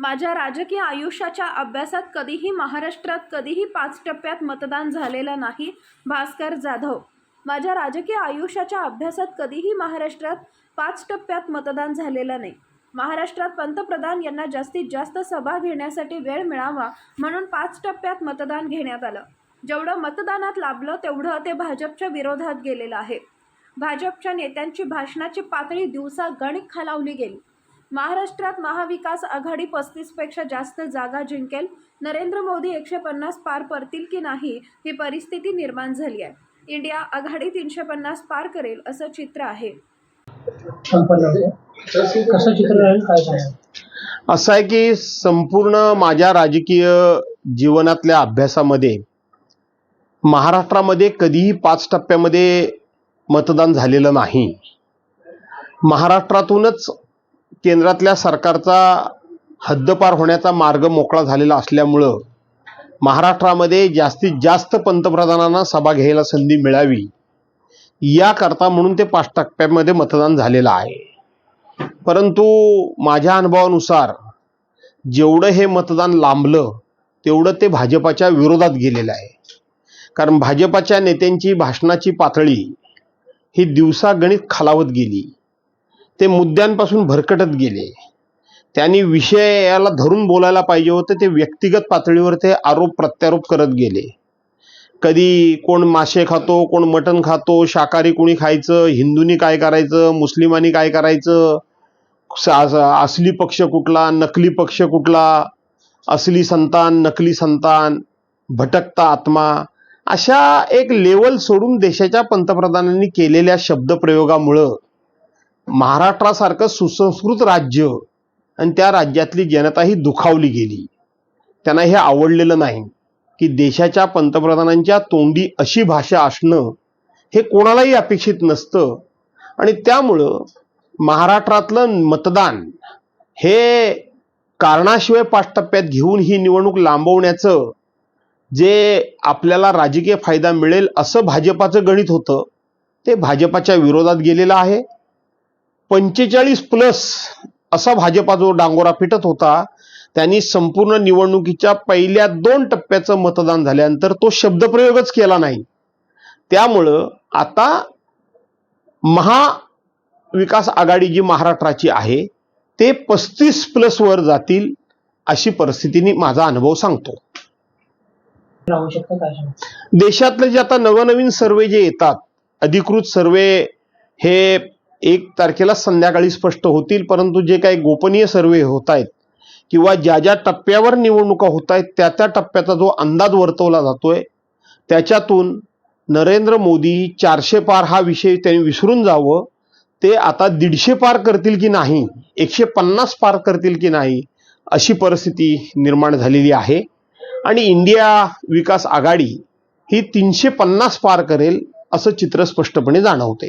माझ्या राजकीय आयुष्याच्या अभ्यासात कधीही महाराष्ट्रात कधीही पाच टप्प्यात मतदान झालेलं नाही भास्कर जाधव. माझ्या राजकीय आयुष्याच्या अभ्यासात कधीही महाराष्ट्रात पाच टप्प्यात मतदान झालेलं नाही. महाराष्ट्रात पंतप्रधान यांना जास्तीत जास्त सभा घेण्यासाठी वेळ मिळावा म्हणून पाच टप्प्यात मतदान घेण्यात आलं. जेवढं मतदानात लाभलं तेवढं ते भाजपच्या विरोधात गेलेलं आहे. भाजपच्या नेत्यांची भाषणाची पातळी दिवसा गणित खालावली गेली. महाराष्ट्रात महाविकास आघाडी पस्तीसपेक्षा जास्त जागा जिंकेल. नरेंद्र मोदी एकशे पन्नास पार करतील की नाही ही परिस्थिती निर्माण झाली आहे. इंडिया आघाडी तीनशे पन्नास पार करेल असं चित्र आहे. कसं चित्र काय असं आहे की संपूर्ण माझ्या राजकीय जीवनातल्या अभ्यासामध्ये महाराष्ट्रामध्ये कधीही पाच टप्प्यामध्ये मतदान झालेलं नाही. महाराष्ट्रातूनच केंद्रातल्या सरकारचा हद्दपार होण्याचा मार्ग मोकळा झालेला असल्यामुळं महाराष्ट्रामध्ये जास्तीत जास्त पंतप्रधानांना सभा घ्यायला संधी मिळावी याकरता म्हणून ते पाच टप्प्यामध्ये मतदान झालेलं आहे. परंतु माझ्या अनुभवानुसार जेवढं हे मतदान लांबलं तेवढं ते भाजपाच्या विरोधात गेलेलं आहे. कारण भाजपाच्या नेत्यांची भाषणाची पातळी ही दिवसागणित खालावत गेली. ते मुद्द्यांपासून भरकटत गेले. त्यांनी विषयाला धरून बोलायला पाहिजे होतं ते व्यक्तिगत पातळीवर ते आरोप प्रत्यारोप करत गेले. कधी कोण मासे खातो कोण मटण खातो शाकाहारी कोणी खायचं हिंदूंनी काय करायचं मुस्लिमांनी काय करायचं असली पक्ष कुठला नकली पक्ष कुठला असली संतान नकली संतान भटकता आत्मा अशा एक लेवल सोडून देशाच्या पंतप्रधानांनी केलेल्या शब्दप्रयोगामुळं महाराष्ट्रासारखं सुसंस्कृत राज्य आणि त्या राज्यातली जनता ही दुखावली गेली. त्यांना हे आवडलेलं नाही की देशाच्या पंतप्रधानांच्या तोंडी अशी भाषा असणं हे कोणालाही अपेक्षित नसतं. आणि त्यामुळं महाराष्ट्रातलं मतदान हे कारणाशिवाय पाच टप्प्यात घेऊन ही निवडणूक लांबवण्याचं जे आपल्याला राजकीय फायदा मिळेल असं भाजपाचं गणित होतं ते भाजपाच्या विरोधात गेलेलं आहे. पंचेचाळीस प्लस असा भाजपा जो डांगोरा फिटत होता त्यांनी संपूर्ण निवडणुकीच्या पहिल्या दोन टप्प्याचं मतदान झाल्यानंतर तो शब्दप्रयोगच केला नाही. त्यामुळं आता महाविकास आघाडी जी महाराष्ट्राची आहे ते पस्तीस प्लस वर जातील अशी परिस्थितीने माझा अनुभव सांगतो. देशातले जे आता नवनवीन सर्वे जे येतात अधिकृत सर्वे हे एक तारखेला संध्याकाळी स्पष्ट होतील परंतु जे काही गोपनीय सर्वे होत आहेत किंवा ज्या ज्या टप्प्यावर निवडणुका होत आहेत त्या त्या टप्प्याचा जो अंदाज वर्तवला जातोय त्याच्यातून नरेंद्र मोदी चारशे पार हा विषय त्यांनी विसरून जावं ते आता दीडशे पार करतील की नाही एकशे पन्नास पार करतील की नाही अशी परिस्थिती निर्माण झालेली आहे. आणि इंडिया विकास आघाडी ही तीनशे पन्नास पार करेल असं चित्र स्पष्टपणे जाणवते